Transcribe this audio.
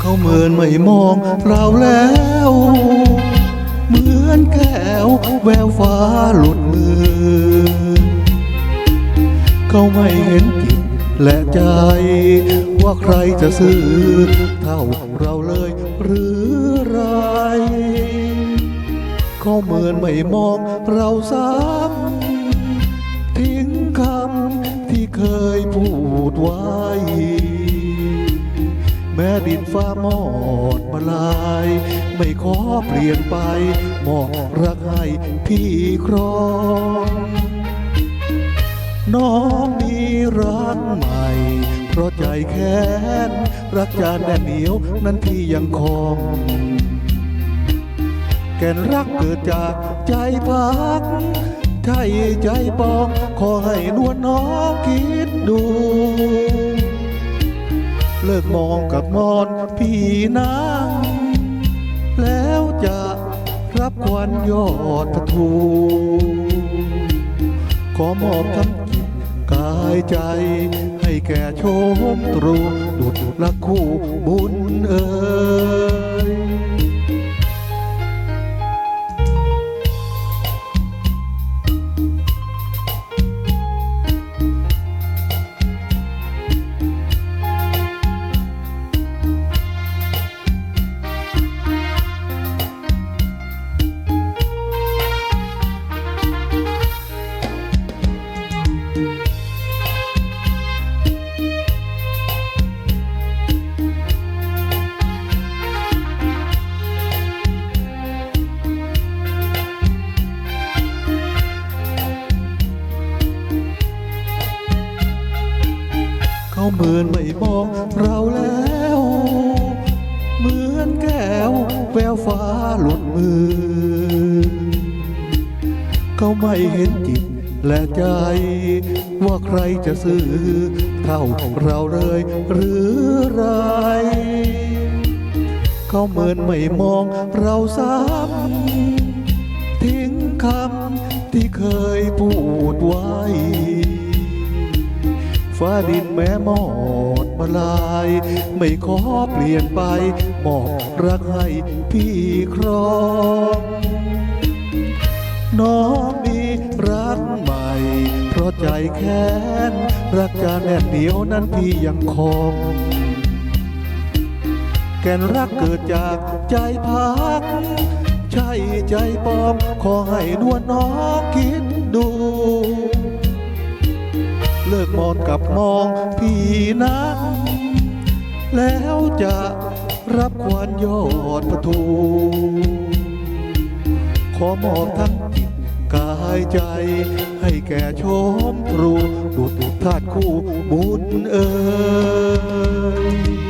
เขาเหมือนไม่มองเราแล้ว เหมือนแก้วแววฟ้าหลุดมือ เขาไม่เห็นจิตและใจ ว่าใครจะซื้อ เท่าเราเลยหรือ เขาเหมือนไม่มองเราซ้ำทิ้งคำที่เคยพูดไว้ แม้ดินฟ้าหมอดมาลาย ไม่ขอเปลี่ยนไป มอบรักให้พี่ครอง น้องมีรักใหม่เพราะใจแค้นรักจานแน่นเหนียวนั้นพี่ยังคง แก่นรักเกิดจากใจพักใช่ใจปอง ขอให้นวลน้องคิดดู เลิกมองกับมอนพี่นางแล้วจะรับควันยอดประทูขอมอบทั้งจิตกายใจ ให้แก่โชมตรูดุดลักคู่บุญเอ่ย เขาเหมือนไม่มองเราแล้ว เหมือนแก้วแววฟ้าหลุดมือ เขาไม่เห็นจิตและใจ ว่าใครจะซื้อ เท่าเราเลยหรือไร เขาเหมือนไม่มองเราซ้ำทิ้งคำที่เคยพูดไว้ ฟ้าดินแม้หมอดมาลาย ไม่ขอเปลี่ยนไปมอบรักให้พี่ครองน้องมีรักใหม่ เพราะใจแค้นรักจาแน่นเหนียวนั้นพี่ยังคง แก่นรักเกิดจากใจพัก ใช่ใจปลอมขอให้นวลน้องคิดดู เลิกมองกับมองพี่นะแล้วจะรับควันยอดประทูขอมอบทั้งจิตกายใจ ให้แก่ชมตรูดูดูดธาตุคู่บุญเอ่ย